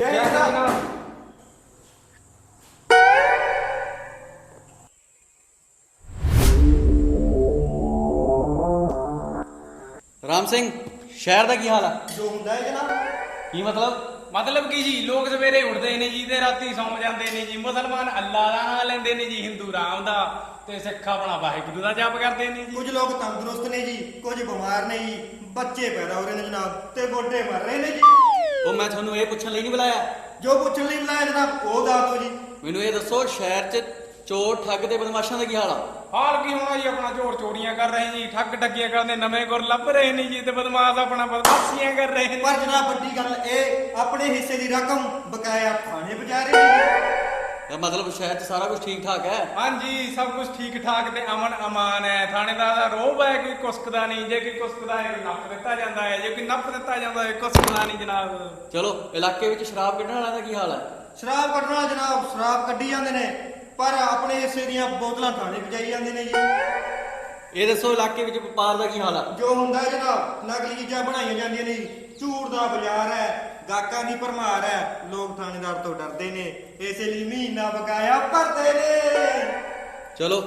ਰਾਮ ਸਿੰਘ ਸ਼ਹਿਰ ਦਾ ਕੀ ਹਾਲ ਆ? ਜੋ ਹੁੰਦਾ ਹੈ ਜਨਾਬ। ਕੀ ਮਤਲਬ? ਮਤਲਬ ਕੀ ਜੀ ਲੋਕ ਸਵੇਰੇ ਉੱਠਦੇ ਨੇ ਜੀ ਤੇ ਰਾਤੀ ਸੌਂ ਜਾਂਦੇ ਨੇ ਜੀ। ਮੁਸਲਮਾਨ ਅੱਲਾ ਦਾ ਨਾਮ ਲੈਂਦੇ ਨੇ ਜੀ ਹਿੰਦੂ ਰਾਮ ਦਾ ਤੇ ਸਿੱਖ ਆਪਣਾ ਵਾਹਿਗੁਰੂ ਦਾ ਜਪ ਕਰਦੇ ਨੇ ਜੀ। ਕੁਝ ਲੋਕ ਤੰਦਰੁਸਤ ਨੇ ਜੀ ਕੁਝ ਬਿਮਾਰ ਨੇ ਜੀ। ਬੱਚੇ ਪੈਦਾ ਹੋ ਰਹੇ ਨੇ ਜਨਾਬ ਤੇ ਬੁੱਢੇ ਮਰ ਰਹੇ ਨੇ ਜੀ। ਉਹ ਮੈਂ ਤੁਹਾਨੂੰ ਇਹ ਪੁੱਛਣ ਲਈ ਨਹੀਂ ਬੁਲਾਇਆ। ਜੋ ਪੁੱਛਣ ਲਈ ਬੁਲਾਇਆ ਜਨਾਬ ਉਹ ਦੱਸ ਦਿਓ ਜੀ। ਮੈਨੂੰ ਇਹ ਦੱਸੋ ਸ਼ਹਿਰ 'ਚ ਚੋਰ ਠੱਗ ਤੇ ਬਦਮਾਸ਼ਾਂ ਦਾ ਕੀ ਹਾਲ ਆ? ਹਾਲ ਕੀ ਹੋਣਾ ਜੀ? ਆਪਣਾ ਚੋਰ ਚੋਰੀਆਂ ਕਰ ਰਹੇ ਜੀ ਠੱਗ ਠੱਗੀਆਂ ਕਰਦੇ ਨਵੇਂ ਗੁਰ ਲੱਭ ਰਹੇ ਨੇ ਜੀ ਤੇ ਬਦਮਾਸ਼ ਆਪਣਾ ਬਦਮਾਸ਼ੀਆਂ ਕਰ ਰਹੇ ਨੇ। ਪਰ ਜਨਾਬ ਵੱਡੀ ਗੱਲ ਇਹ ਆਪਣੇ ਹਿੱਸੇ ਦੀ ਰਕਮ ਬਕਾਇਆ ਥਾਣੇ ਪਹੁੰਚਾ ਰਹੇ ਨੇ ਇਹ ਮਤਲਬ ਸ਼ਹਿਰ 'ਚ ਸਾਰਾ ਕੁਝ ਠੀਕ ਠਾਕ ਹੈ? ਹਾਂਜੀ ਸਭ ਕੁਝ ਠੀਕ ਠਾਕ ਤੇ ਅਮਨ ਅਮਾਨ ਹੈ। ਥਾਣੇਦਾਰ ਦਾ ਰੋਬ ਹੈ ਕੋਈ ਕੁਸਕਦਾ ਨਹੀਂ ਜੇ ਕੋਈ ਕੁਸਕਦਾ ਹੈ ਨੱਪ ਦਿੱਤਾ ਜਾਂਦਾ ਹੈ। ਜੇ ਕੋਈ ਨੱਪ ਦਿੱਤਾ ਜਾਂਦਾ ਹੈ ਕੁਸਕਦਾ ਨਹੀਂ ਜਨਾਬ। ਚਲੋ ਇਲਾਕੇ ਵਿੱਚ ਸ਼ਰਾਬ ਕੱਢਣ ਵਾਲਿਆਂ ਦਾ ਕੀ ਹਾਲ ਹੈ? ਸ਼ਰਾਬ ਕੱਢਣ ਵਾਲਾ ਜਨਾਬ ਸ਼ਰਾਬ ਕੱਢੀ ਜਾਂਦੇ ਨੇ ਪਰ ਆਪਣੇ ਹਿੱਸੇ ਦੀਆਂ ਬੋਤਲਾਂ ਥਾਣੇ ਪਹੁੰਚਾਈ ਜਾਂਦੇ ਨੇ ਜੀ। ਇਹ ਦੱਸੋ ਇਲਾਕੇ ਵਿੱਚ ਵਪਾਰ ਦਾ ਕੀ ਹਾਲ ਆ ਜੋ ਹੁੰਦਾ ਹੈ ਜਨਾਬ ਨਕਲੀ ਚੀਜ਼ਾਂ ਬਣਾਈਆਂ ਜਾਂਦੀਆਂ ਨੇ ਜੀ। ਝੂਠ ਦਾ ਬਾਜ਼ਾਰ ਹੈ ਗਾਕਾਂ ਦੀ ਭਰਮਾਰ ਹੈ। ਲੋਕ ਥਾਣੇਦਾਰ ਤੋਂ ਡਰਦੇ ਨੇ। ਇਸੇ ਲਈ ਮਹੀਨਾ ਬਕਾਇਆ ਭਰਦੇ ਨੇ। ਚਲੋ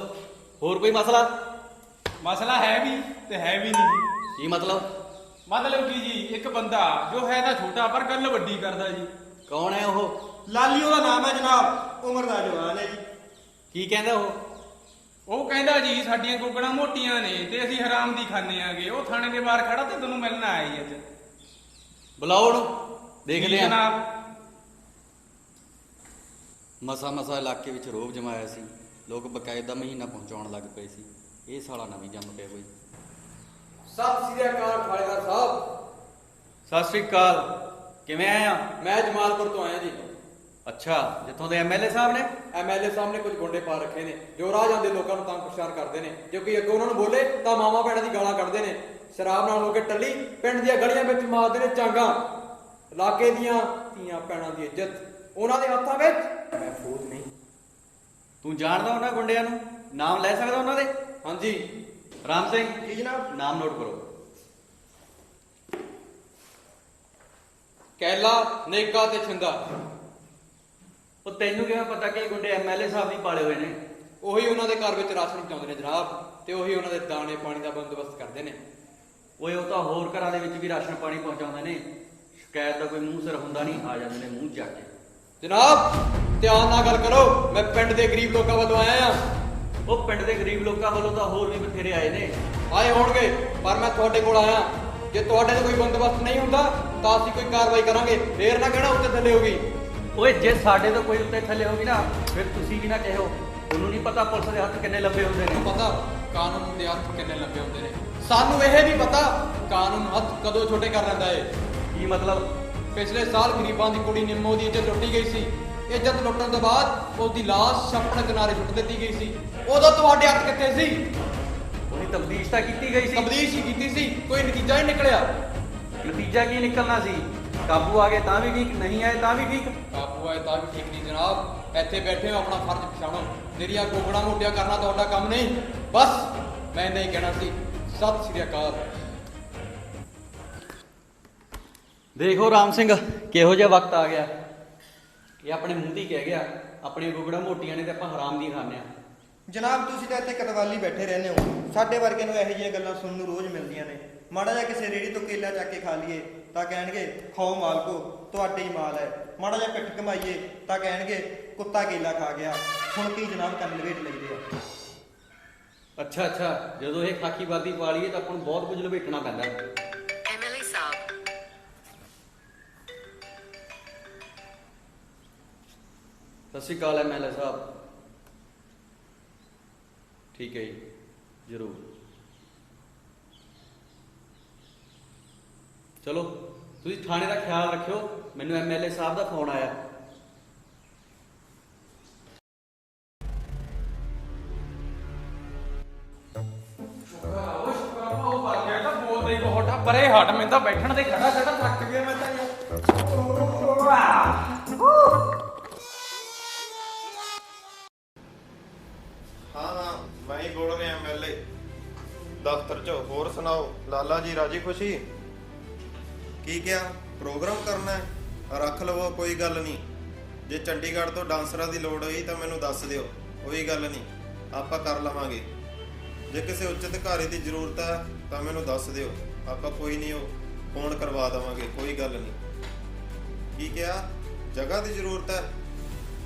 ਹੋਰ ਕੋਈ ਮਸਲਾ? ਮਸਲਾ ਹੈ ਵੀ ਤੇ ਹੈ ਵੀ ਨਹੀਂ। ਜੀ ਕੀ ਮਤਲਬ? ਮਤਲਬ ਕੀ ਜੀ? ਇੱਕ ਬੰਦਾ ਜੋ ਹੈ ਤਾਂ ਛੋਟਾ ਪਰ ਗੱਲ ਵੱਡੀ ਕਰਦਾ ਜੀ। ਕੌਣ ਹੈ ਉਹ? ਲਾਲੀ ਉਹਦਾ ਨਾਮ ਹੈ ਜਨਾਬ। ਉਮਰ ਦਾ ਜਵਾਨ ਹੈ ਜੀ। ਕੀ ਕਹਿੰਦਾ ਉਹ? ਉਹ ਕਹਿੰਦਾ ਜੀ ਸਾਡੀਆਂ ਗੁੱਗਣਾ ਮੋਟੀਆਂ ਨੇ ਤੇ ਅਸੀਂ ਹਰਾਮ ਦੀ ਖਾਂਦੇ ਆਂਗੇ। ਉਹ ਥਾਣੇ ਦੇ ਬਾਹਰ ਖੜਾ ਤੇ ਤੈਨੂੰ ਮਿਲਣ ਆਇਆ ਜੀ ਅੱਜ। ਬੁਲਾਓ ਉਹਨੂੰ। ਦੇਖਦੇ ਜੀ ਆ ਜਨਾਬ। ਮਸਾ ਮਸਾ ਇਲਾਕੇ ਵਿੱਚ ਰੋਬ ਜਮਾਇਆ ਸੀ। ਲੋਕ ਬਕਾਇਦਾ ਮਹੀਨਾ ਪਹੁੰਚਾਉਣ ਲੱਗ ਪਏ ਸੀ। ਇਹ ਸਾਲਾ ਨਵੀਂ ਜੰਮ ਪਿਆ ਕੋਈ। ਸਤਿ ਸ੍ਰੀ ਅਕਾਲ ਥਾਣੇਦਾਰ ਸਾਹਿਬ। ਸਤਿ ਸ੍ਰੀ ਅਕਾਲ। ਕਿਵੇਂ ਆਏ ਆ? ਮੈਂ ਜਮਾਲਪੁਰ ਤੋਂ ਆਇਆ ਜੀ। ਅੱਛਾ ਜਿੱਥੋਂ ਦੇ ਐਮਐਲਏ ਸਾਹਿਬ ਨੇ? ਐਮਐਲਏ ਸਾਹਮਣੇ ਕੁਝ ਗੁੰਡੇ ਪਾ ਰੱਖੇ ਨੇ। ਜੋ ਰਾਹ ਜਾਂਦੇ ਲੋਕਾਂ ਨੂੰ ਤੰਗ ਪਰੇਸ਼ਾਨ ਕਰਦੇ ਨੇ। ਜੇ ਕੋਈ ਅੱਗੇ ਉਹਨਾਂ ਨੂੰ ਬੋਲੇ ਤਾਂ ਮਾਮਾ ਭੈਣਾਂ ਦੀ ਗਾਲਾਂ ਕੱਢਦੇ ਨੇ। ਸ਼ਰਾਬ ਨਾਲ ਹੋ ਕੇ ਟੱਲੀ ਪਿੰਡ ਦੀਆਂ ਗਲੀਆਂ ਵਿੱਚ ਮਾਰਦੇ ਨੇ ਚਾਂਗਾ। ਇਲਾਕੇ ਦੀਆਂ ਧੀਆਂ ਭੈਣਾਂ ਦੀ ਇੱਜ਼ਤ ਉਹਨਾਂ ਦੇ ਹੱਥਾਂ ਵਿੱਚ। ਮਹਿਫੂਜ਼ ਨਹੀਂ। ਤੂੰ ਜਾਣਦਾ ਉਹਨਾਂ ਗੁੰਡਿਆਂ ਨੂੰ? ਨਾਮ ਲੈ ਸਕਦਾ ਉਹਨਾਂ ਦੇ? ਹਾਂਜੀ। ਰਾਮ ਸਿੰਘ ਜੀ ਜਨਾਬ? ਨਾਮ ਨੋਟ ਕਰੋ। ਕੈਲਾ ਨੇਕਾ ਤੇ ਛਿੰਦਾ ਉਹ ਤੈਨੂੰ ਕਿਵੇਂ ਪਤਾ ਕਿ ਇਹ ਗੁੰਡੇ ਐਮਐਲਏ ਸਾਹਿਬ ਨਹੀਂ ਪਾਲੇ ਹੋਏ ਨੇ? ਉਹੀ ਉਹਨਾਂ ਦੇ ਘਰ ਵਿੱਚ ਰਾਸ਼ਨ ਪਹੁੰਚਾਉਂਦੇ ਨੇ ਜਨਾਬ ਤੇ ਉਹੀ ਉਹਨਾਂ ਦੇ ਦਾਣੇ ਪਾਣੀ ਦਾ ਬੰਦੋਬਸਤ ਕਰਦੇ ਨੇ। ਓਏ ਉਹ ਤਾਂ ਹੋਰ ਘਰਾਂ ਦੇ ਵਿੱਚ ਵੀ ਰਾਸ਼ਨ ਪਾਣੀ ਪਹੁੰਚਾਉਂਦੇ ਨੇ। ਸ਼ਿਕਾਇਤ ਦਾ ਕੋਈ ਮੂੰਹ ਸਿਰ ਹੁੰਦਾ ਨਹੀਂ ਆ ਜਾਂਦੇ ਨੇ ਮੂੰਹ ਜਾ ਕੇ। ਜਨਾਬ ਧਿਆਨ ਨਾਲ ਗੱਲ ਕਰੋ ਮੈਂ ਪਿੰਡ ਦੇ ਗਰੀਬ ਲੋਕਾਂ ਵੱਲੋਂ ਆਇਆ ਆ ਉਹ ਪਿੰਡ ਦੇ ਗਰੀਬ ਲੋਕਾਂ ਵੱਲੋਂ ਤਾਂ ਹੋਰ ਵੀ ਬਥੇਰੇ ਆਏ ਨੇ। ਆਏ ਹੋਣਗੇ ਪਰ ਮੈਂ ਤੁਹਾਡੇ ਕੋਲ ਆਇਆ ਜੇ ਤੁਹਾਡੇ ਤੇ ਕੋਈ ਬੰਦੋਬਸਤ ਨਹੀਂ ਹੁੰਦਾ ਤਾਂ ਅਸੀਂ ਕੋਈ ਕਾਰਵਾਈ ਕਰਾਂਗੇ। ਫੇਰ ਨਾ ਕਹਿਣਾ ਉੱਤੇ ਥੱਲੇ ਹੋਗੀ ਓਏ ਜੇ ਸਾਡੇ ਤੋਂ ਕੋਈ ਉੱਤੇ ਥੱਲੇ ਹੋਗੀ ਨਾ ਫਿਰ ਤੁਸੀਂ ਵੀ ਨਾ ਕਹਿਓ। ਤੁਹਾਨੂੰ ਨਹੀਂ ਪਤਾ ਪੁਲਿਸ ਦੇ ਹੱਥ ਕਿੰਨੇ ਲੰਬੇ ਹੁੰਦੇ ਨੇ। ਪਤਾ ਕਾਨੂੰਨ ਦੇ ਹੱਥ ਕਿੰਨੇ ਲੰਬੇ ਹੁੰਦੇ ਨੇ। ਸਾਨੂੰ ਇਹ ਵੀ ਪਤਾ ਕਾਨੂੰਨ ਹੱਥ ਕਦੋਂ ਛੋਟੇ ਕਰ ਲੈਂਦਾ ਏ। ਕੀ ਮਤਲਬ? ਪਿਛਲੇ ਸਾਲ ਗਰੀਬਾਂ ਦੀ ਕੁੜੀ ਨਿੰਮੋ ਦੀ ਇੱਜ਼ਤ ਲੁੱਟੀ ਗਈ ਸੀ। ਇੱਜ਼ਤ ਲੁੱਟਣ ਤੋਂ ਬਾਅਦ ਉਸ ਦੀ ਲਾਸ਼ ਛੱਪੜ ਕਿਨਾਰੇ ਸੁੱਟ ਦਿੱਤੀ ਗਈ ਸੀ। ਉਦੋਂ ਤੁਹਾਡੇ ਹੱਥ ਕਿੱਥੇ ਸੀ? ਉਹਦੀ ਤਬਦੀਸ਼ ਤਾਂ ਕੀਤੀ ਗਈ ਸੀ। ਤਬਦੀਸ਼ ਹੀ ਕੀਤੀ ਸੀ। ਕੋਈ ਨਤੀਜਾ ਹੀ ਨਿਕਲਿਆ। ਨਤੀਜਾ ਕੀ ਨਿਕਲਣਾ ਸੀ? ਕਾਬੂ ਆ ਗਏ ਤਾਂ ਵੀ ਠੀਕ ਨਹੀਂ ਆਏ ਤਾਂ ਵੀ ਠੀਕ। ਕਾਬੂ ਆਏ ਤਾਂ ਵੀ ਠੀਕ ਨਹੀਂ ਜਨਾਬ। ਇੱਥੇ ਬੈਠੇ ਹੋ ਆਪਣਾ ਫਰਜ਼ ਪਛਾਣੋ। ਮੇਰੀਆਂ ਗੋਗੜਾ ਮੋਟੀਆਂ ਕਰਨਾ ਤੁਹਾਡਾ ਕੰਮ ਨਹੀਂ। ਬਸ ਮੈਂ ਨਹੀਂ ਕਹਿਣਾ ਸੀ। ਸਤਿ ਸ੍ਰੀ ਅਕਾਲ। ਦੇਖੋ ਰਾਮ ਸਿੰਘ ਕਿਹੋ ਜਿਹਾ ਵਕਤ ਆ ਗਿਆ। ਇਹ ਆਪਣੇ ਮੂੰਹ ਦੀ ਕਹਿ ਗਿਆ ਆਪਣੀਆਂ ਗੁਗੜਾ ਮੋਟੀਆਂ ਨੇ ਤੇ ਆਪਾਂ ਹਰਾਮ ਦੀ ਖਾਂਦੇ ਆ ਜਨਾਬ ਤੁਸੀਂ ਤਾਂ ਇੱਥੇ ਕਤਵਾਲੀ ਬੈਠੇ ਰਹਿੰਦੇ ਹੋ। ਸਾਡੇ ਵਰਗੇ ਨੂੰ ਇਹੋ ਜਿਹੀਆਂ ਗੱਲਾਂ ਸੁਣਨ ਨੂੰ ਰੋਜ਼ ਮਿਲਦੀਆਂ ਨੇ। ਮਾੜਾ ਜਿਹਾ ਕਿਸੇ ਰੇੜੀ ਤੋਂ ਕੇਲਾ ਚੱਕ ਕੇ ਖਾ ਲਈਏ ਤਾਂ ਕਹਿਣਗੇ ਖਾਓ ਮਾਲਕੋ ਤੁਹਾਡੇ ਹੀ ਮਾਲ ਹੈ। ਮਾੜਾ ਜਿਹਾ ਪਿੱਠ ਕਮਾਈਏ ਤਾਂ ਕਹਿਣਗੇ ਕੁੱਤਾ ਕੇਲਾ ਖਾ ਗਿਆ। ਹੁਣ ਕੀ ਜਨਾਬ ਕੰਨ ਲਵੇਟ ਲਈਦੇ ਆ? ਅੱਛਾ ਅੱਛਾ ਜਦੋਂ ਇਹ ਖਾਕੀਵਾਦੀ ਪਾ ਲਈਏ ਤਾਂ ਆਪਾਂ ਨੂੰ ਬਹੁਤ ਕੁਝ ਲਪੇਟਣਾ ਪੈਂਦਾ ਹੈ। ਸਤਿ ਸ਼੍ਰੀ ਅਕਾਲ ਐਮਐਲਏ ਸਾਹਿਬ। ਠੀਕ ਹੈ ਜੀ, ਜ਼ਰੂਰ। ਚਲੋ, ਤੁਸੀਂ ਥਾਣੇ ਦਾ ਖਿਆਲ ਰੱਖਿਓ, ਮੈਨੂੰ ਐਮਐਲਏ ਸਾਹਿਬ ਦਾ ਫੋਨ ਆਇਆ। ਉਹ ਸ਼ੁਕਰ ਆ ਹਟ ਮੈਂ ਤਾਂ ਬੈਠਣ ਦੇ ਖੜਾ ਖੜਾ ਲਾਲਾ ਜੀ ਰਾਜੀ ਖੁਸ਼ੀ? ਕੀ ਕਿਹਾ? ਪ੍ਰੋਗਰਾਮ ਕਰਨਾ ਹੈ? ਰੱਖ ਲਵੋ, ਕੋਈ ਗੱਲ ਨਹੀਂ। ਜੇ ਚੰਡੀਗੜ੍ਹ ਤੋਂ ਡਾਂਸਰਾਂ ਦੀ ਲੋੜ ਹੋਈ ਤਾਂ ਮੈਨੂੰ ਦੱਸ ਦਿਓ, ਕੋਈ ਗੱਲ ਨਹੀਂ। ਆਪਾਂ ਕਰ ਲਵਾਂਗੇ। ਜੇ ਕਿਸੇ ਉੱਚ ਅਧਿਕਾਰੀ ਦੀ ਜ਼ਰੂਰਤ ਹੈ, ਤਾਂ ਮੈਨੂੰ ਦੱਸ ਦਿਓ। ਆਪਾਂ ਕੋਈ ਨਹੀਂ, ਉਹ ਫੋਨ ਕਰਵਾ ਦੇਵਾਂਗੇ, ਕੋਈ ਗੱਲ ਨਹੀਂ। ਕੀ ਕਿਹਾ? ਜਗ੍ਹਾ ਦੀ ਜ਼ਰੂਰਤ ਹੈ?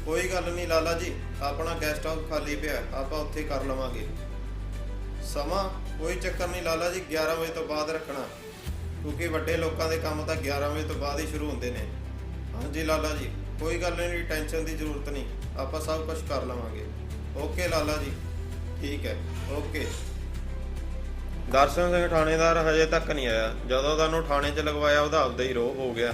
ਕੋਈ ਗੱਲ ਨਹੀਂ ਲਾਲਾ ਜੀ, ਆਪਣਾ ਗੈਸਟ ਹਾਊਸ ਖਾਲੀ ਪਿਆ ਆਪਾਂ ਉੱਥੇ ਕਰ ਲਵਾਂਗੇ। ਸਮਾਂ ਕੋਈ ਚੱਕਰ ਨਹੀਂ, ਲਾਲਾ ਜੀ 11 ਵਜੇ ਤੋਂ ਬਾਅਦ ਰੱਖਣਾ। ਕਿਉਂਕਿ ਵੱਡੇ ਲੋਕਾਂ ਦੇ ਕੰਮ ਤਾਂ 11 ਵਜੇ ਤੋਂ ਬਾਅਦ ਹੀ ਸ਼ੁਰੂ ਹੁੰਦੇ ਨੇ। ਹਾਂਜੀ ਲਾਲਾ ਜੀ, ਕੋਈ ਗੱਲ ਨਹੀਂ ਟੈਨਸ਼ਨ ਦੀ ਜ਼ਰੂਰਤ ਨਹੀਂ। ਆਪਾਂ ਸਭ ਕੁਝ ਕਰ ਲਵਾਂਗੇ। ਓਕੇ ਲਾਲਾ ਜੀ, ਠੀਕ ਹੈ, ਓਕੇ। ਦਰਸ਼ਨ ਸਿੰਘ ਥਾਣੇਦਾਰ ਹਜੇ ਤੱਕ ਨਹੀਂ ਆਇਆ। ਜਦੋਂ ਤੁਹਾਨੂੰ ਥਾਣੇ 'ਚ ਲਗਵਾਇਆ, ਉਹਦਾ ਆਪਦਾ ਹੀ ਰੋਹ ਹੋ ਗਿਆ।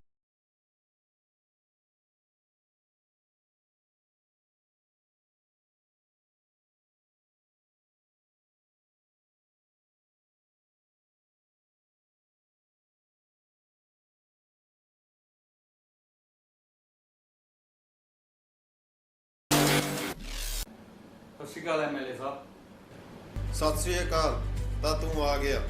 ਸਤਿ ਸ਼੍ਰੀ ਅਕਾਲ ਐਮਐਲਏ ਸਾਹਿਬ। ਸਤਿ ਸ੍ਰੀ ਅਕਾਲ ਤਾਂ ਤੂੰ ਆ ਗਿਆ।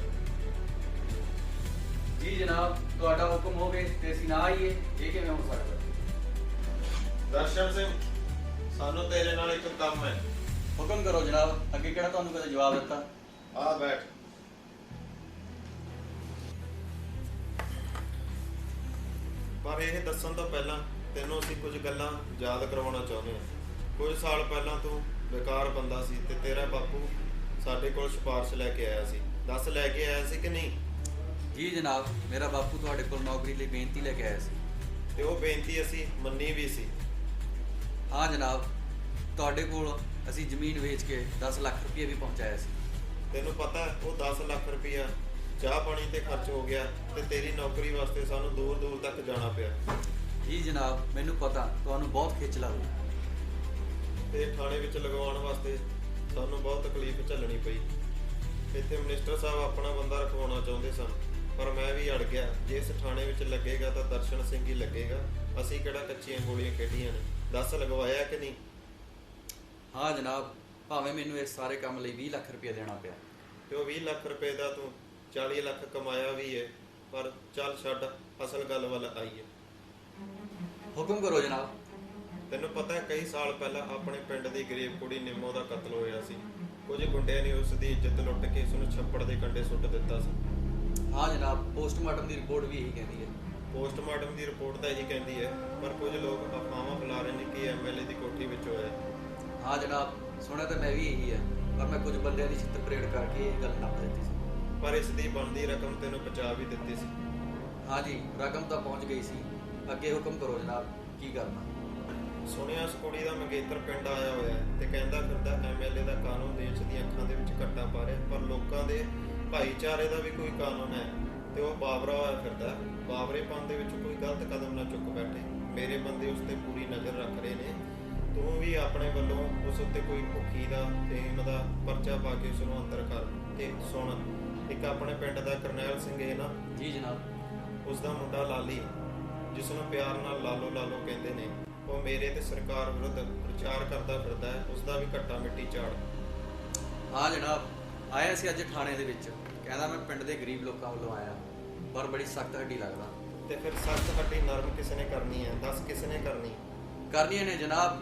ਜੀ ਜਨਾਬ ਤੁਹਾਡਾ ਹੁਕਮ ਹੋਵੇ ਤੇ ਅਸੀਂ ਨਾ ਆਈਏ ਇਹ ਕਿਵੇਂ ਹੋ ਸਕਦਾ? ਦਰਸ਼ਨ ਸਿੰਘ ਸਾਨੂੰ ਤੇਰੇ ਨਾਲ ਇੱਕ ਕੰਮ ਹੈ। ਹੁਕਮ ਕਰੋ ਜਨਾਬ ਅੱਗੇ ਕਿਹੜਾ ਤੁਹਾਨੂੰ ਕਦੇ ਜਵਾਬ ਦਿੱਤਾ? ਆ ਬੈਠ। ਪਰ ਇਹ ਦੱਸਣ ਤੋਂ ਪਹਿਲਾਂ ਤੈਨੂੰ ਅਸੀਂ ਕੁਝ ਗੱਲਾਂ ਯਾਦ ਕਰਵਾਉਣਾ ਚਾਹੁੰਦੇ ਹਾਂ। ਕੁਝ ਸਾਲ ਪਹਿਲਾਂ ਤੂੰ ਬੇਕਾਰ ਬੰਦਾ ਸੀ ਤੇ ਤੇਰਾ ਬਾਪੂ ਸਾਡੇ ਕੋਲ ਸਿਫਾਰਿਸ਼ ਲੈ ਕੇ ਆਇਆ ਸੀ। ਦੱਸ ਲੈ ਕੇ ਆਇਆ ਸੀ ਕਿ ਨਹੀਂ? ਜੀ ਜਨਾਬ ਮੇਰਾ ਬਾਪੂ ਤੁਹਾਡੇ ਕੋਲ ਨੌਕਰੀ ਲਈ ਬੇਨਤੀ ਲੈ ਕੇ ਆਇਆ ਸੀ। ਤੇ ਉਹ ਬੇਨਤੀ ਅਸੀਂ ਮੰਨੀ ਵੀ ਸੀ। ਹਾਂ ਜਨਾਬ ਤੁਹਾਡੇ ਕੋਲ ਅਸੀਂ ਜ਼ਮੀਨ ਵੇਚ ਕੇ 10 ਲੱਖ ਰੁਪਏ ਵੀ ਪਹੁੰਚਾਇਆ ਸੀ। ਤੈਨੂੰ ਪਤਾ ਉਹ 10 ਲੱਖ ਰੁਪਇਆ ਚਾਹ ਪਾਣੀ ਤੇ ਖਰਚ ਹੋ ਗਿਆ ਤੇ ਤੇਰੀ ਨੌਕਰੀ ਵਾਸਤੇ ਸਾਨੂੰ ਦੂਰ ਦੂਰ ਤੱਕ ਜਾਣਾ ਪਿਆ। ਜੀ ਜਨਾਬ ਮੈਨੂੰ ਪਤਾ ਤੁਹਾਨੂੰ ਬਹੁਤ ਖਿੱਚ ਲਾਉ ਤੇ ਥਾਣੇ ਵਿੱਚ ਲਗਵਾਉਣ ਵਾਸਤੇ ਸਾਨੂੰ ਬਹੁਤ ਤਕਲੀਫ ਝੱਲਣੀ ਪਈ। ਇੱਥੇ ਮਿਨਿਸਟਰ ਸਾਹਿਬ ਆਪਣਾ ਬੰਦਾ ਰਖਵਾਉਣਾ ਚਾਹੁੰਦੇ ਸਨ ਪਰ ਮੈਂ ਵੀ ਅੜ ਗਿਆ। ਜੇ ਇਸ ਥਾਣੇ ਵਿੱਚ ਲੱਗੇਗਾ ਤਾਂ ਦਰਸ਼ਨ ਸਿੰਘ ਹੀ ਲੱਗੇਗਾ। ਅਸੀਂ ਕਿਹੜਾ ਕੱਚੀਆਂ ਗੋਲੀਆਂ ਖੇਡੀਆਂ ਨੇ? ਦੱਸ ਲਗਵਾਇਆ ਕਿ ਨਹੀਂ? ਹਾਂ ਜਨਾਬ ਭਾਵੇਂ ਮੈਨੂੰ ਇਸ ਸਾਰੇ ਕੰਮ ਲਈ 20 ਲੱਖ ਰੁਪਏ ਦੇਣਾ ਪਿਆ। ਤੇ ਉਹ 20 ਲੱਖ ਰੁਪਏ ਦਾ ਤੂੰ 40 ਲੱਖ ਕਮਾਇਆ ਵੀ ਹੈ ਪਰ ਚੱਲ ਛੱਡ ਅਸਲ ਗੱਲ ਵੱਲ ਆਈਏ। ਹੁਕਮ ਕਰੋ ਜਨਾਬ। ਤੈਨੂੰ ਪਤਾ ਹੈ ਕਈ ਸਾਲ ਪਹਿਲਾਂ ਆਪਣੇ ਪਿੰਡ ਦੀ ਗਰੀਬ ਕੁੜੀ ਨਿੰਮੋ ਦਾ ਕਤਲ ਹੋਇਆ ਸੀ। ਕੁਝ ਗੁੰਡਿਆਂ ਨੇ ਉਸ ਦੀ ਇੱਜ਼ਤ ਲੁੱਟ ਕੇ ਉਸ ਨੂੰ ਛੱਪੜ ਦੇ ਕੰਢੇ ਸੁੱਟ ਦਿੱਤਾ ਸੀ। ਹਾਂ ਜਨਾਬ ਪੋਸਟਮਾਰਟਮ ਦੀ ਰਿਪੋਰਟ ਵੀ ਇਹੀ ਕਹਿੰਦੀ ਹੈ। ਪੋਸਟਮਾਰਟਮ ਦੀ ਰਿਪੋਰਟ ਤਾਂ ਇਹੀ ਕਹਿੰਦੀ ਹੈ ਪਰ ਕੁਝ ਲੋਕ ਅਫਵਾਹਾਂ ਫੈਲਾ ਰਹੇ ਨੇ ਕਿ ਐਮਐਲਏ ਦੀ ਕੋਠੀ ਵਿੱਚ ਹੋਇਆ ਹੈ। ਹਾਂ ਜਨਾਬ ਸੁਣਿਆ ਤਾਂ ਮੈਂ ਵੀ ਇਹੀ ਹੈ ਪਰ ਮੈਂ ਕੁਝ ਬੰਦਿਆਂ ਦੀ ਛਿੱਤ ਪਰੇਡ ਕਰਕੇ ਇਹ ਗੱਲ ਨੱਪ ਦਿੱਤੀ ਸੀ। ਪਰ ਇਸ ਦੀ ਬਣਦੀ ਰਕਮ ਤੈਨੂੰ ਬਚਾ ਵੀ ਦਿੱਤੀ ਸੀ। ਹਾਂ ਜੀ ਰਕਮ ਤਾਂ ਪਹੁੰਚ ਗਈ ਸੀ। ਅੱਗੇ ਹੁਕਮ ਕਰੋ ਜਨਾਬ ਕੀ ਕਰਨਾ। ਸੁਣਿਆ ਉਸ ਕੁੜੀ ਦਾ ਮੰਗੇਤਰ ਪਿੰਡ ਆਇਆ ਹੋਇਆ ਤੇ ਕਹਿੰਦਾ ਫਿਰਦਾ ਐਮਐਲਏ ਦਾ ਕਾਨੂੰਨ ਦੇਸ਼ ਦੀਆਂ ਅੱਖਾਂ ਦੇ ਵਿੱਚ ਕੱਟਾ ਪਾ ਰਿਹਾ ਪਰ ਲੋਕਾਂ ਦੇ ਭਾਈਚਾਰੇ ਦਾ ਵੀ ਕੋਈ ਕਾਨੂੰਨ ਹੈ ਤੇ ਉਹ ਬਾਬਰਾ ਹੋਇਆ ਫਿਰਦਾ। ਬਾਬਰੇਪਨ ਦੇ ਵਿੱਚ ਕੋਈ ਗਲਤ ਕਦਮ ਨਾ ਚੁੱਕ ਬੈਠੇ। ਮੇਰੇ ਬੰਦੇ ਉਸ ਤੇ ਪੂਰੀ ਨਜ਼ਰ ਰੱਖ ਰਹੇ ਨੇ। ਤੂੰ ਵੀ ਆਪਣੇ ਵੱਲੋਂ ਉਸ ਉੱਤੇ ਕੋਈ ਭੁੱਖੀ ਦਾ ਤੇ ਦਾ ਪਰਚਾ ਪਾ ਕੇ ਉਸ ਨੂੰ ਅੰਦਰ ਕਰ ਤੇ ਸੁਣ। ਇੱਕ ਆਪਣੇ ਪਿੰਡ ਦਾ ਕਰਨੈਲ ਸਿੰਘ ਹੈ ਨਾ ਜੀ ਜਨਾਬ। ਉਸ ਦਾ ਮੁੰਡਾ ਲਾਲੀ ਜਿਸ ਨੂੰ ਪਿਆਰ ਨਾਲ ਲਾਲੋ ਲਾਲੋ ਕਹਿੰਦੇ ਨੇ। ਉਹ ਮੇਰੇ ਤੇ ਸਰਕਾਰ ਵਿਰੁੱਧ ਪ੍ਰਚਾਰ ਕਰਦਾ ਫਿਰਦਾ ਹੈ ਉਸ ਦਾ ਵੀ ਘੱਟਾ ਮਿੱਟੀ ਝਾੜ। ਹਾਂ ਜਨਾਬ ਆਇਆ ਸੀ ਅੱਜ ਥਾਣੇ ਦੇ ਵਿੱਚ ਕਹਿੰਦਾ ਮੈਂ ਪਿੰਡ ਦੇ ਗਰੀਬ ਲੋਕਾਂ ਵੱਲੋਂ ਆਇਆ ਪਰ ਬੜੀ ਸਖਤ ਹੱਡੀ ਲੱਗਦਾ। ਤੇ ਫਿਰ ਸਖਤ ਹੱਡੀ ਨਰਮ ਕਿਸ ਨੇ ਕਰਨੀ ਹੈ? ਦੱਸ ਕਿਸ ਨੇ ਕਰਨੀ? ਕਰਨੀਆਂ ਨੇ ਜਨਾਬ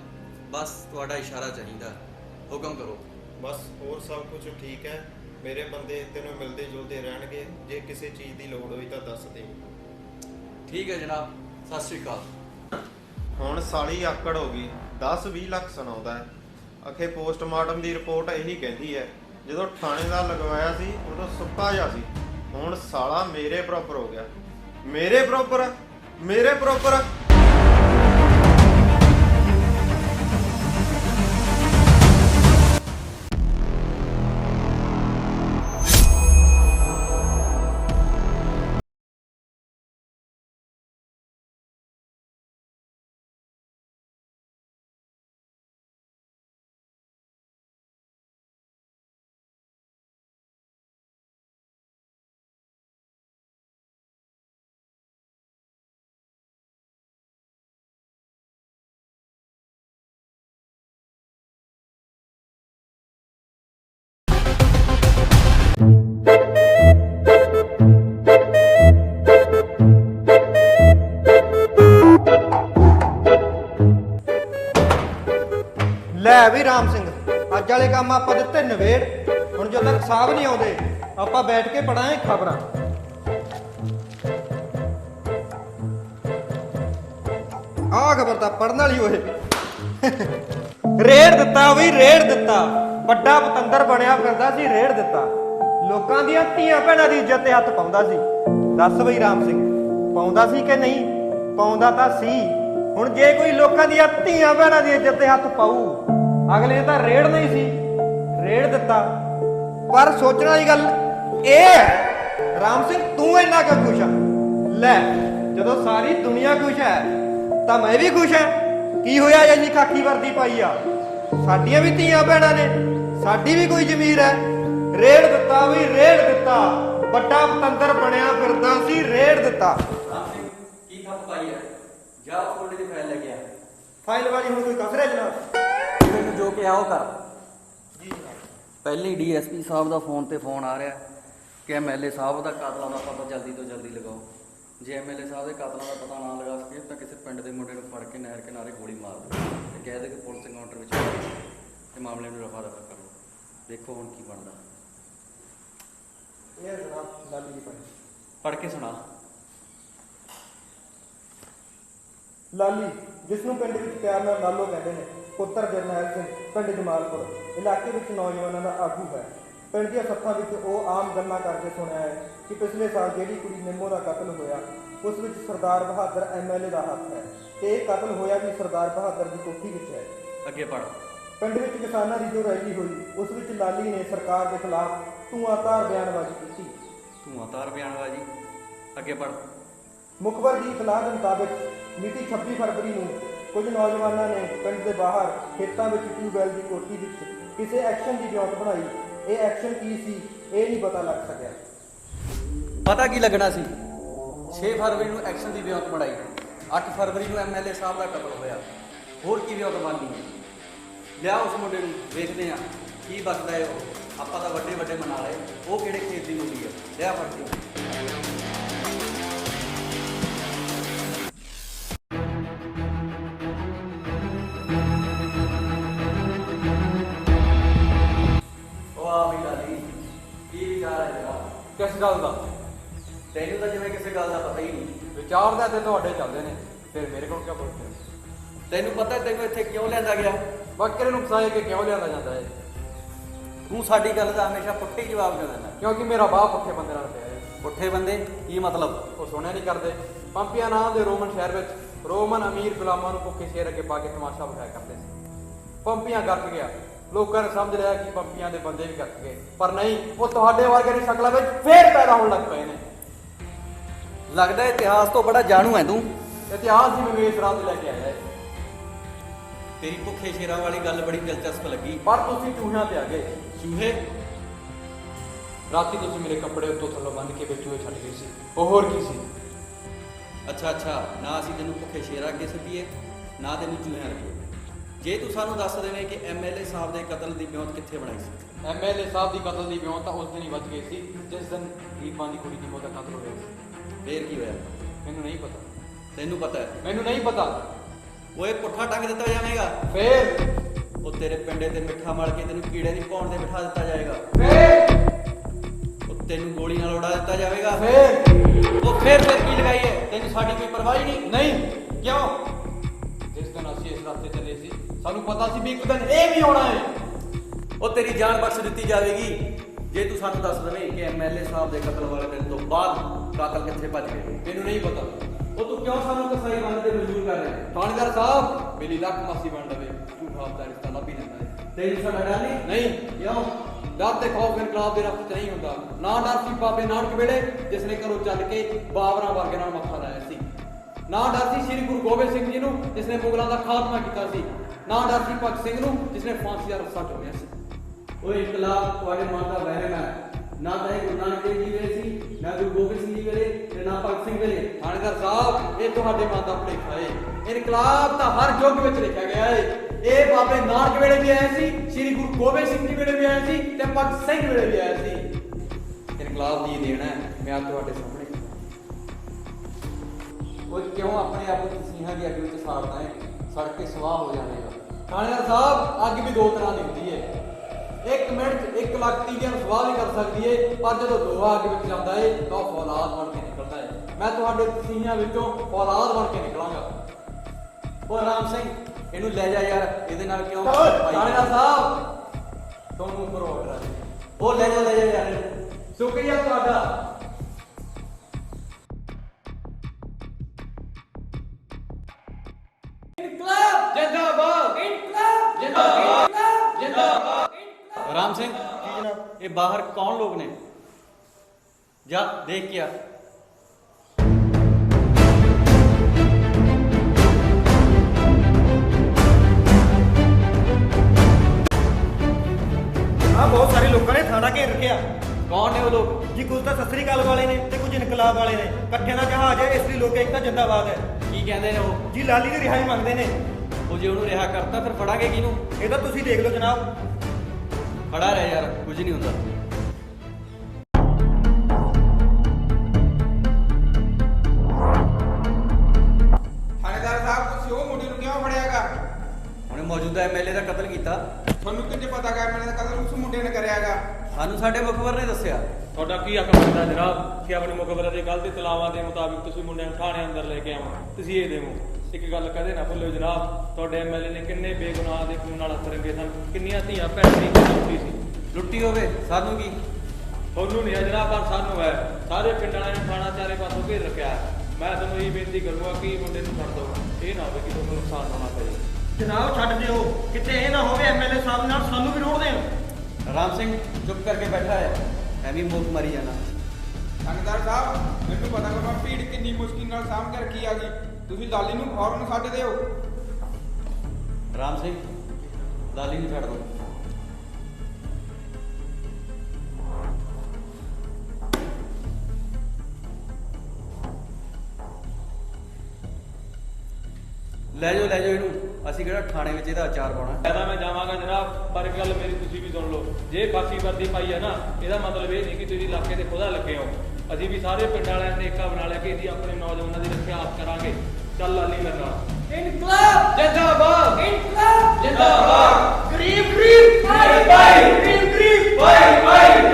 ਬਸ ਤੁਹਾਡਾ ਇਸ਼ਾਰਾ ਚਾਹੀਦਾ ਹੁਕਮ ਕਰੋ। ਬਸ ਹੋਰ ਸਭ ਕੁਝ ਠੀਕ ਹੈ ਮੇਰੇ ਬੰਦੇ ਤੈਨੂੰ ਮਿਲਦੇ ਜੁਲਦੇ ਰਹਿਣਗੇ ਜੇ ਕਿਸੇ ਚੀਜ਼ ਦੀ ਲੋੜ ਹੋਈ ਤਾਂ ਦੱਸ ਦੇ। ਠੀਕ ਹੈ ਜਨਾਬ ਸਤਿ ਸ਼੍ਰੀ ਅਕਾਲ। ਹੁਣ ਸਾਲੀ ਆਕੜ ਹੋ ਗਈ 10 20 ਲੱਖ ਸੁਣਾਉਂਦਾ ਹੈ। ਅਖੇ ਪੋਸਟਮਾਰਟਮ ਦੀ ਰਿਪੋਰਟ ਇਹੀ ਕਹਿੰਦੀ ਹੈ, ਜਦੋਂ ਥਾਣੇਦਾਰ ਲਗਵਾਇਆ ਸੀ, ਉਦੋਂ ਸੁੱਕਾ ਜਿਹਾ ਸੀ। ਹੁਣ ਸਾਲਾ ਮੇਰੇ ਬਰਾਬਰ ਹੋ ਗਿਆ। ਮੇਰੇ ਬਰਾਬਰ ਮੇਰੇ ਬਰਾਬਰ ਲੈ ਵੀ ਰਾਮ ਸਿੰਘ, ਅੱਜ ਵਾਲੇ ਕੰਮ ਆਪਾਂ ਦਿੱਤੇ ਨਵੇੜ ਹੁਣ ਜਦੋਂ ਤੱਕ ਸਾਹਿਬ ਨਹੀਂ ਆਉਂਦੇ, ਆਪਾਂ ਬੈਠ ਕੇ ਪੜਾਂਗੇ ਖਬਰਾਂ। ਆਹ ਖਬਰ ਤਾਂ ਪੜਨ ਵਾਲੀ ਓਏ। ਰੇੜ ਦਿੱਤਾ ਵੀ, ਰੇੜ ਦਿੱਤਾ। ਵੱਡਾ ਪਤੰਦਰ ਬਣਿਆ ਫਿਰਦਾ ਸੀ, ਰੇੜ ਦਿੱਤਾ। ਲੋਕਾਂ ਦੀਆਂ ਧੀਆਂ ਭੈਣਾਂ ਦੀ ਇੱਜ਼ਤ ਤੇ ਹੱਥ ਪਾਉਂਦਾ ਸੀ। ਦੱਸ ਬਈ ਰਾਮ ਸਿੰਘ, ਪਾਉਂਦਾ ਸੀ ਕਿ ਨਹੀਂ? ਪਾਉਂਦਾ ਤਾਂ ਸੀ। ਹੁਣ ਜੇ ਕੋਈ ਲੋਕਾਂ ਦੀਆਂ ਧੀਆਂ ਭੈਣਾਂ ਦੀ ਇੱਜ਼ਤ ਤੇ ਹੱਥ ਪਾਊ, ਅਗਲੇ ਨੇ ਤਾਂ ਰੇੜ ਨਹੀਂ ਸੀ, ਰੇੜ ਦਿੱਤਾ। ਪਰ ਸੋਚਣ ਵਾਲੀ ਗੱਲ ਇਹ ਹੈ, ਰਾਮ ਸਿੰਘ, ਤੂੰ ਇੰਨਾ ਕਿਉਂ ਖੁਸ਼ ਆ? ਲੈ, ਜਦੋਂ ਸਾਰੀ ਦੁਨੀਆ ਖੁਸ਼ ਹੈ, ਤਾਂ ਮੈਂ ਵੀ ਖੁਸ਼ ਹਾਂ। ਕੀ ਹੋਇਆ ਜੇ ਇੰਨੀ ਖਾਕੀ ਵਰਦੀ ਪਾਈ ਆ? ਸਾਡੀਆਂ ਵੀ ਧੀਆਂ ਭੈਣਾਂ ਨੇ, ਸਾਡੀ ਵੀ ਕੋਈ ਜ਼ਮੀਰ ਹੈ। ਰੇੜ ਦਿੱਤਾ ਵੀ ਰੇੜ ਦਿੱਤਾ, ਵੱਡਾ ਪਤੰਦਰ ਬਣਿਆ ਫਿਰਦਾ ਸੀ, ਰੇੜ ਦਿੱਤਾ ਰਾਮ ਸਿੰਘ ਕੀ ਖੱਪ ਪਾਈ ਹੈ ਜਾ ਫੋਲਡ ਦੀ ਫਾਈਲ ਲੈ ਕੇ ਆ ਫਾਈਲ ਵਾਲੀ ਹੁਣ ਕੋਈ ਕਸ ਰਿਹਾ ਜਨਾਬ? ਮੈਨੂੰ ਜੋ ਕਿ ਆਓ ਕਰ। ਪਹਿਲੀ ਡੀਐਸਪੀ ਸਾਹਿਬ ਦਾ ਫੋਨ ਤੇ ਫੋਨ ਆ ਰਿਹਾ। ਕਿ ਐਮਐਲਏ ਸਾਹਿਬ ਦਾ ਕਾਤਲਾਂ ਦਾ ਪਤਾ ਜਲਦੀ ਤੋਂ ਜਲਦੀ ਲਗਾਓ। ਜੇ ਐਮਐਲਏ ਸਾਹਿਬ ਦੇ ਕਾਤਲਾਂ ਦਾ ਪਤਾ ਨਾ ਲਗਾ ਸਕੇ ਤਾਂ ਕਿਸੇ ਪਿੰਡ ਦੇ ਮੁੰਡੇ ਨੂੰ ਫੜ ਕੇ ਨਹਿਰ ਕਿਨਾਰੇ ਗੋਲੀ ਮਾਰ ਦਿਓ। ਤੇ ਕਹਿ ਦੇ ਕਿ ਪੁਲਿਸ ਐਨਕਾਊਂਟਰ ਵਿੱਚ ਤੇ ਮਾਮਲੇ ਨੂੰ ਰਫਾ ਦਫਾ ਕਰ। ਦੇਖੋ ਹੁਣ ਕੀ ਬਣਦਾ। ਇਹ ਜਨਾਬ ਲਾਲੀ ਦੀ ਫਾਈਲ ਪੜ ਕੇ ਸੁਣਾ। ਲਾਲੀ। ਜਿਸ ਨੂੰ ਪਿੰਡ ਵਿੱਚ ਪਿਆਰ ਨਾਲ ਲਾਲੋ ਕਹਿੰਦੇ ਨੇ ਪੁੱਤਰ ਜਰਨੈਲ ਸਿੰਘ ਪਿੰਡ ਜਮਾਲਪੁਰ ਇਲਾਕੇ ਵਿੱਚ ਨੌਜਵਾਨਾਂ ਦਾ ਆਗੂ ਹੈ। ਪਿੰਡ ਦੀਆਂ ਸੱਥਾਂ ਵਿੱਚ ਉਹ ਆਮ ਗੱਲਾਂ ਕਰਦੇ ਸੁਣਿਆ ਹੈ ਕਿ ਪਿਛਲੇ ਸਾਲ ਜਿਹੜੀ ਕੁੜੀ ਨਿੰਮੋ ਦਾ ਕਤਲ ਹੋਇਆ ਉਸ ਵਿੱਚ ਸਰਦਾਰ ਬਹਾਦਰ ਐਮਐਲਏ ਦਾ ਹੱਥ ਹੈ। ਤੇ ਇਹ ਕਤਲ ਹੋਇਆ ਵੀ ਸਰਦਾਰ ਬਹਾਦਰ ਦੀ ਕੋਠੀ ਵਿੱਚ ਹੈ। ਅੱਗੇ ਪੜ ਪਿੰਡ ਵਿੱਚ ਕਿਸਾਨਾਂ ਦੀ ਜੋ ਰੈਲੀ ਹੋਈ ਉਸ ਵਿੱਚ ਲਾਲੀ ਨੇ ਸਰਕਾਰ ਦੇ ਖਿਲਾਫ ਧੂਆਂਧਾਰ ਬਿਆਨਬਾਜ਼ੀ ਕੀਤੀ। ਅਤਾਰ ਬਿਆਨਬਾਜੀ। ਅੱਗੇ ਪੜ ਮੁਖਬਰ ਦੀ ਇਤਲਾਹ ਦੇ ਮੁਤਾਬਕ ਮਿਤੀ 26 ਫਰਵਰੀ ਨੂੰ ਕੁਝ ਨੌਜਵਾਨਾਂ ਨੇ ਪਿੰਡ ਦੇ ਬਾਹਰ ਖੇਤਾਂ ਵਿੱਚ ਟਿਊਬਵੈਲ ਦੀ ਕੋਠੀ ਵਿੱਚ ਕਿਸੇ ਐਕਸ਼ਨ ਦੀ ਵਿਉਂਤ ਬਣਾਈ। ਇਹ ਐਕਸ਼ਨ ਕੀ ਸੀ, ਇਹ ਨਹੀਂ ਪਤਾ ਲੱਗ ਸਕਿਆ। ਪਤਾ ਕੀ ਲੱਗਣਾ ਸੀ? 6 ਫਰਵਰੀ ਨੂੰ ਐਕਸ਼ਨ ਦੀ ਵਿਉਂਤ ਬਣਾਈ। 8 ਫਰਵਰੀ ਨੂੰ ਐਮਐਲਏ ਸਾਹਿਬ ਦਾ ਕਤਲ ਹੋਇਆ। ਹੋਰ ਕੀ ਵਿਉਂਤ ਬਣਨੀ ਹੈ? ਲਿਆ ਉਸ ਮੁੰਡੇ ਨੂੰ, ਵੇਖਦੇ ਆ ਕੀ ਬਚਦਾ ਹੈ ਉਹ। ਆਪਾਂ ਤਾਂ ਵੱਡੇ ਵੱਡੇ ਮਨਾ ਲਏ। ਉਹ ਕਿਹੜੇ ਖੇਤ ਦੀ ਮੁੰਡੀ ਹੈ? ਲਿਆ ਫੜ ਕੇ। ਗੱਲ ਦਾ। ਤੈਨੂੰ ਤਾਂ ਜਿਵੇਂ ਕਿਸੇ ਗੱਲ ਦਾ ਪਤਾ ਹੀ ਨਹੀਂ। ਵਿਚਾਰ ਦਾ ਤੇ ਤੁਹਾਡੇ ਚੱਲਦੇ ਨੇ ਫਿਰ ਮੇਰੇ ਕੋਲ ਕਿਉਂ ਪੁੱਛਦੇ? ਤੈਨੂੰ ਪਤਾ ਤੈਨੂੰ ਇੱਥੇ ਕਿਉਂ ਲਿਆਂਦਾ ਗਿਆ? ਬੱਕਰੇ ਨੂੰ ਫਸਾਏ ਕੇ ਕਿਉਂ ਲਿਆਂਦਾ ਜਾਂਦਾ ਹੈ ਤੂੰ ਸਾਡੀ ਗੱਲ ਦਾ ਹਮੇਸ਼ਾ ਪੁੱਠੇ ਹੀ ਜਵਾਬ ਦੇ ਦਿੰਦਾ। ਕਿਉਂਕਿ ਮੇਰਾ ਬਾਪ ਪੱਕੇ ਬੰਦੇ ਨਾਲ ਪਿਆ ਹੈ। ਪੁੱਠੇ ਬੰਦੇ? ਕੀ ਮਤਲਬ? ਉਹ ਸੁਣਿਆ ਨਹੀਂ ਕਰਦੇ। ਪੰਪੀਆਂ ਨਾਂ ਦੇ ਰੋਮਨ ਸ਼ਹਿਰ ਵਿੱਚ ਰੋਮਨ ਅਮੀਰ ਗੁਲਾਮਾਂ ਨੂੰ ਭੁੱਖੇ ਸ਼ੇਰ ਅੱਗੇ ਪਾ ਕੇ ਤਮਾਸ਼ਾ ਵਿਖਾਇਆ ਕਰਦੇ ਸੀ। ਪੰਪੀਆਂ ਗੱਕ ਗਿਆ। ਲੋਕਾਂ ਨੇ ਸਮਝ ਲਿਆ ਕਿ ਪੰਪੀਆਂ ਦੇ ਬੰਦੇ ਵੀ ਗੱਕ ਗਏ। ਪਰ ਨਹੀਂ ਉਹ ਤੁਹਾਡੇ ਵਰਗੇ ਦੀ ਸ਼ਕਲਾਂ ਵਿੱਚ ਫੇਰ ਪੈਦਾ ਹੋਣ ਲੱਗ ਪਏ ਨੇ। ਲੱਗਦਾ ਇਤਿਹਾਸ ਤੋਂ ਬੜਾ ਜਾਣੂ ਹੈ ਤੂੰ। ਇਤਿਹਾਸ ਦੀ ਮਵੇਸ਼ ਰਾਤ ਲੈ ਕੇ ਆਇਆ ਹੈ। ਤੇਰੀ ਭੁੱਖੇ ਸ਼ੇਰਾਂ ਵਾਲੀ ਗੱਲ ਬੜੀ ਦਿਲਚਸਪ ਲੱਗੀ। ਪਰ ਤੁਸੀਂ ਚੂਹਿਆਂ ਤੇ ਆ ਗਏ। ਚੂਹੇ? ਰਾਤੀ ਤੁਸੀਂ ਮੇਰੇ ਕੱਪੜੇ ਉੱਤੋਂ ਥੱਲੋਂ ਬੰਨ ਕੇ ਵਿੱਚ ਚੂਹੇ ਛੱਡ ਗਏ ਸੀ। ਉਹ ਹੋਰ ਕੀ ਸੀ? ਅੱਛਾ ਅੱਛਾ। ਨਾ ਅਸੀਂ ਤੈਨੂੰ ਭੁੱਖੇ ਸ਼ੇਰਾਂ ਅੱਗੇ ਸੱਦੀਏ ਨਾ ਤੈਨੂੰ ਚੂਹਿਆਂ ਰੱਖੀਏ ਜੇ ਤੂੰ ਸਾਨੂੰ ਦੱਸ ਦੇਵੇਂ ਕਿ ਐਮਐਲਏ ਸਾਹਿਬ ਦੇ ਕਤਲ ਦੀ ਵਿਉਂਤ ਕਿੱਥੇ ਬਣਾਈ ਸੀ? ਐਮਐਲਏ ਸਾਹਿਬ ਦੀ ਕਤਲ ਦੀ ਵਿਉਂਤ ਤਾਂ ਉਸ ਦਿਨ ਹੀ ਵੱਜ ਗਈ ਸੀ ਜਿਸ ਦਿਨ ਗਰੀਬਾਂ ਦੀ ਕੁੜੀ ਦੀ ਮੌਤ ਦਾ ਕਤਲ ਹੋਇਆ ਸੀ। ਫੇਰ ਕੀ ਹੋਇਆ? ਮੈਨੂੰ ਨਹੀਂ ਪਤਾ। ਤੈਨੂੰ ਪਤਾ ਹੈ? ਮੈਨੂੰ ਨਹੀਂ ਪਤਾ। ਓਏ ਪੁੱਠਾ ਟੰਗ ਦਿੱਤਾ ਜਾਵੇਗਾ। ਫੇਰ? ਉਹ ਤੇਰੇ ਪਿੰਡੇ ਤੇ ਮਿੱਠਾ ਮਲ ਕੇ ਤੈਨੂੰ ਕੀੜੇ ਦੀ ਪੌਣ ਤੇ ਬਿਠਾ ਦਿੱਤਾ ਜਾਏਗਾ ਫੇਰ? ਉਹ ਤੈਨੂੰ ਗੋਲੀ ਨਾਲ ਉਡਾ ਦਿੱਤਾ ਜਾਵੇਗਾ। ਫੇਰ? ਉਹ ਫੇਰ ਫੇਰ ਕੀ ਲਗਾਈ ਹੈ ਤੈਨੂੰ ਸਾਡੀ ਕੋਈ ਪਰਵਾਹ ਹੀ ਨਹੀਂ? ਨਹੀਂ। ਕਿਉਂ? ਜਿਸ ਦਿਨ ਅਸੀਂ ਇਸ ਰਸਤੇ ਚੱਲੇ ਸੀ ਸਾਨੂੰ ਪਤਾ ਸੀ ਵੀ ਇੱਕ ਦਿਨ ਇਹ ਵੀ ਆਉਣਾ ਹੈ ਉਹ ਤੇਰੀ ਜਾਨ ਬਖਸ਼ ਦਿੱਤੀ ਜਾਵੇਗੀ। ਜੇ ਤੂੰ ਸਾਨੂੰ ਦੱਸ ਦੇਵੇਂ ਕਿ ਐਮਐਲਏ ਸਾਹਿਬ ਦੇ ਕਤਲ ਵਾਲੇ ਦਿਨ ਤੋਂ ਬਾਅਦ ਕਾਤਲ ਕਿੱਥੇ ਭੱਜ ਗਏ, ਮੈਨੂੰ ਨਹੀਂ ਪਤਾ। ਉਹ ਤੂੰ ਕਿਉਂ ਸਾਨੂੰ ਕਸਾਈ ਬਣਨ ਤੇ ਮਜਬੂਰ ਕਰ ਰਿਹਾ ਥਾਣੇਦਾਰ ਸਾਹਿਬ, ਮੇਰੀ ਲੱਖ ਮਾਸੀ ਬਣ ਲਵੇ, ਝੂਠਾ ਆਪਦਾ ਰਿਸ਼ਤਾ ਲੱਭ ਹੀ ਲੈਂਦਾ ਹੈ ਤੈਨੂੰ ਸਾਡਾ ਡਰ ਨਹੀਂ ਨਹੀਂ, ਕਿਉਂ? ਡਰ ਤੇ ਖੌਫ ਇਨਕਲਾਬ ਦੇ ਰਸਤੇ 'ਚ ਨਹੀਂ ਹੁੰਦਾ। ਨਾ ਡਰ ਸੀ ਬਾਬੇ ਨਾਨਕ ਵੇਲੇ, ਜਿਸ ਨੇ ਘਰੋਂ ਚੱਲ ਕੇ ਬਾਬਰਾਂ ਵਰਗੇ ਨਾਲ ਮੱਥਾ ਲਾਇਆ ਸੀ। ਨਾ ਡਰ ਸੀ ਸ੍ਰੀ ਗੁਰੂ ਗੋਬਿੰਦ ਸਿੰਘ ਜੀ ਨੂੰ, ਜਿਸ ਨੇ ਮੁਗਲਾਂ ਦਾ ਖਾਤਮਾ ਕੀਤਾ ਸੀ। ਨਾ ਡਰ ਸੀ ਭਗਤ ਸਿੰਘ ਨੂੰ ਜਿਸ ਨੇ ਫਾਂਸੀ ਦਾ ਰੱਸਾ ਚੁੰਮਿਆ ਸੀ। ਉਹ ਇਨਕਲਾਬ ਤੁਹਾਡੇ ਮਨ ਦਾ ਵਹਿਮ ਹੈ। ਨਾ ਤਾਂ ਇਹ ਗੁਰੂ ਨਾਨਕ ਦੇਵ ਜੀ ਵੇਲੇ ਸੀ ਨਾ ਗੁਰੂ ਗੋਬਿੰਦ ਸਿੰਘ ਜੀ ਵੇਲੇ ਤੇ ਨਾ ਭਗਤ ਸਿੰਘ ਵੇਲੇ। ਥਾਣੇਦਾਰ ਸਾਹਿਬ ਇਹ ਤੁਹਾਡੇ ਮਨ ਦਾ ਭੁਲੇਖਾ ਹੈ ਇਨਕਲਾਬ ਤਾਂ ਹਰ ਯੁੱਗ ਵਿੱਚ ਲਿਖਿਆ ਗਿਆ ਹੈ ਇਹ ਬਾਬੇ ਨਾਨਕ ਵੇਲੇ ਵੀ ਆਇਆ ਸੀ ਸ੍ਰੀ ਗੁਰੂ ਗੋਬਿੰਦ ਸਿੰਘ ਜੀ ਵੇਲੇ ਵੀ ਆਇਆ ਸੀ ਤੇ ਭਗਤ ਸਿੰਘ ਵੇਲੇ ਵੀ ਆਇਆ ਸੀ। ਇਨਕਲਾਬ ਦੀ ਦੇਣ ਮੈਂ ਅੱਜ ਤੁਹਾਡੇ ਸਾਹਮਣੇ। ਉਹ ਕਿਉਂ ਆਪਣੇ ਆਪ ਨੂੰ ਤਸੀਹਾਂ ਦੀ ਅੱਗ ਵਿੱਚ ਸਾੜਦਾ ਹੈ ਸੜ ਕੇ ਸਵਾਹ ਹੋ ਜਾਵੇਗਾ ਥਾਣੇਦਾਰ ਸਾਹਿਬ ਅੱਗ ਵੀ ਦੋ ਤਰ੍ਹਾਂ ਦੀ ਹੁੰਦੀ ਹੈ। ਇੱਕ ਮਿੰਟ 'ਚ ਇੱਕ ਲੱਖ ਤੀਵੀਆਂ ਨੂੰ ਸਵਾਹ ਵੀ ਕਰ ਸਕਦੀ ਏ ਪਰ ਜਦੋਂ ਲੋਹਾ ਅੱਗ ਵਿੱਚ ਜਾਂਦਾ ਏ ਤਾਂ ਉਹ ਫੌਲਾਦ ਬਣ ਕੇ ਨਿਕਲਦਾ ਏ ਮੈਂ ਤੁਹਾਡੇ ਤਸੀਹਾਂ ਵਿੱਚੋਂ ਫੌਲਾਦ ਬਣ ਕੇ ਨਿਕਲਾਂਗਾ। ਉਹ ਰਾਮ ਸਿੰਘ ਇਹਨੂੰ ਲੈ ਜਾ ਯਾਰ ਇਹਦੇ ਨਾਲ ਕਿਉਂ ਥਾਣੇਦਾਰ ਸਾਹਿਬ ਤੁਹਾਨੂੰ ਉੱਪਰ ਆਰਡਰ ਆ ਉਹ ਲੈ ਜਾ ਲੈ ਜਾ ਯਾਰ। ਸ਼ੁਕਰੀਆ ਤੁਹਾਡਾ। ਇਹ ਬਾਹਰ ਕੌਣ ਲੋਕ ਨੇ? ਜਾ ਦੇਖ ਕੇ ਆ। ਆ ਬਹੁਤ ਸਾਰੇ ਲੋਕਾਂ ਨੇ ਥਾਣਾ ਘੇਰ ਰੱਖਿਆ। ਕੌਣ ਨੇ ਉਹ ਲੋਕ? ਜੀ ਕੁਝ ਤਾਂ ਸਤਿ ਸ੍ਰੀ ਅਕਾਲ ਵਾਲੇ ਨੇ ਤੇ ਕੁਝ ਇਨਕਲਾਬ ਵਾਲੇ ਨੇ। ਇਕੱਠਿਆਂ ਦਾ ਜਹਾਜ਼ ਹੈ ਇਸ ਲਈ ਲੋਕ ਇੱਕ ਤਾਂ ਜਿੰਦਾਬਾਦ ਹੈ। ਕੀ ਕਹਿੰਦੇ ਨੇ ਉਹ? ਜੀ ਲਾਲੀ ਦੀ ਰਿਹਾਈ ਮੰਗਦੇ ਨੇ। ਉਹ ਜੇ ਉਹਨੂੰ ਰਿਹਾ ਕਰਤਾ ਫਿਰ ਫੜਾਂਗੇ ਕਿਹਨੂੰ? ਇਹ ਤਾਂ ਤੁਸੀਂ ਦੇਖ ਲਓ ਜਨਾਬ। ਖੜਾ ਰਹਿ ਯਾਰ ਕੁਝ ਨਹੀਂ ਹੁੰਦਾ। ਥਾਣੇਦਾਰ ਸਾਹਿਬ ਤੁਸੀਂ ਉਹ ਮੁੰਡੇ ਨੂੰ ਕਿਉਂ ਫੜਿਆਗਾ ਉਹਨੇ ਮੌਜੂਦਾ ਐਮਐਲਏ ਦਾ ਕਤਲ ਕੀਤਾ। ਤੁਹਾਨੂੰ ਕਿੰਨੇ ਪਤਾ ਕਰ ਮੈਨੇ ਕਦਰ ਉਸ ਮੁੰਡੇ ਨੇ ਕਰਿਆਗਾ ਸਾਨੂੰ ਸਾਡੇ ਮੁਖਬਰ ਨੇ ਦੱਸਿਆ। ਤੁਹਾਡਾ ਕੀ ਹੱਕ ਬਣਦਾ ਜਨਾਬ? ਕਿ ਆਪਣੀ ਮੁਕਬਰੇ ਦੀ ਗਲਤੀ ਤਲਾਵਾਂ ਦੇ ਮੁਤਾਬਿਕ ਤੁਸੀਂ ਮੁੰਡੇ ਨੂੰ ਥਾਣੇ ਅੰਦਰ ਲੈ ਕੇ ਆਵੋ ਤੁਸੀਂ ਇਹ ਦੇਵੋ। ਇੱਕ ਗੱਲ ਕਦੇ ਨਾ ਭੁੱਲਿਓ ਜਨਾਬ ਤੁਹਾਡੇ ਐਮਐਲਏ ਨੇ ਕਿੰਨੇ ਬੇਗੁਨਾਹ ਦੇ ਖੂਨ ਨਾਲ ਹੱਥ ਰੰਗੇ ਸਨ ਕਿੰਨੀਆਂ ਧੀਆਂ ਭੈਣਾਂ ਦੀ ਲੁੱਟੀ ਸੀ। ਲੁੱਟੀ ਹੋਵੇ ਸਾਨੂੰ ਕੀ? ਤੁਹਾਨੂੰ ਨਹੀਂ ਹੈ ਜਨਾਬ ਪਰ ਸਾਨੂੰ ਹੈ। ਸਾਰੇ ਪਿੰਡ ਵਾਲਿਆਂ ਨੇ ਥਾਣਾ ਚਾਰੇ ਪਾਸੋਂ ਘੇਰ ਰੱਖਿਆ ਹੈ। ਮੈਂ ਤੁਹਾਨੂੰ ਇਹ ਬੇਨਤੀ ਕਰੂੰਗਾ ਕਿ ਮੁੰਡੇ ਨੂੰ ਛੱਡ ਦਿਓ। ਇਹ ਨਾ ਹੋਵੇ ਕਿ ਤੁਹਾਨੂੰ ਨੁਕਸਾਨ ਹੋਣਾ ਪਵੇ ਜਨਾਬ ਛੱਡ ਦਿਓ। ਕਿਤੇ ਇਹ ਨਾ ਹੋਵੇ ਐਮਐਲਏ ਸਾਹਿਬ ਨਾਲ ਸਾਨੂੰ ਵੀ ਰੋੜ ਦੇਣ। ਰਾਮ ਸਿੰਘ ਚੁੱਪ ਕਰਕੇ ਬੈਠਾ ਹੈ। ਐਵੇਂ ਮੁੱਖ ਮਾਰੀ ਜਾਣਾ। ਥਾਣੇਦਾਰ ਸਾਹਿਬ ਮੈਨੂੰ ਪਤਾ ਕਰਵਾ ਭੀੜ ਕਿੰਨੀ ਮੁਸ਼ਕਿਲ ਨਾਲ ਸਾਹਮ ਕੇ ਰੱਖੀ ਆ ਗਈ ਤੁਸੀਂ ਲਾਲੀ ਨੂੰ ਫੌਰਨ ਛੱਡ ਦਿਓ ਰਾਮ ਸਿੰਘ ਲਾਲੀ ਨੂੰ ਛੱਡ ਦੋ। ਲੈ ਜਾਓ ਲੈ ਜਾਓ ਇਹਨੂੰ। ਅਸੀਂ ਕਿਹੜਾ ਥਾਣੇ ਵਿੱਚ ਇਹਦਾ ਅਚਾਰ ਪਾਉਣਾ। ਐਦਾ ਮੈਂ ਜਾਵਾਂਗਾ ਜਨਾਬ ਪਰ ਇੱਕ ਗੱਲ ਮੇਰੀ ਤੁਸੀਂ ਵੀ ਸੁਣ ਲਓ। ਜੇ ਫਾਂਸੀ ਵਰਦੀ ਪਾਈ ਹੈ ਨਾ ਇਹਦਾ ਮਤਲਬ ਇਹ ਨਹੀਂ ਕਿ ਤੁਸੀਂ ਇਲਾਕੇ ਦੇ ਖੁਦਾ ਲੱਗੇ ਹੋ। ਅਸੀਂ ਵੀ ਸਾਰੇ ਪਿੰਡ ਵਾਲਿਆਂ ਨੇ ਏਕਾ ਬਣਾ ਲਿਆ ਕਿ ਅਸੀਂ ਆਪਣੇ ਨੌਜਵਾਨਾਂ ਦੀ ਰੱਖਿਆ ਆਪ ਕਰਾਂਗੇ। ਚੱਲ ਆਨੀ ਮੇਰੇ ਨਾਲ ਇਨਕਲਾਬ। ਜਿੰਦਾਬਾਦ। ਇਨਕਲਾਬ। ਜਿੰਦਾਬਾਦ। ਗਰੀਬ ਗਰੀਬ ਭਾਈ ਭਾਈ ਗਰੀਬ ਗਰੀਬ ਭਾਈ ਭਾਈ